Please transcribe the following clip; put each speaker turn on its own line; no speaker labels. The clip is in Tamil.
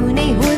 கருணை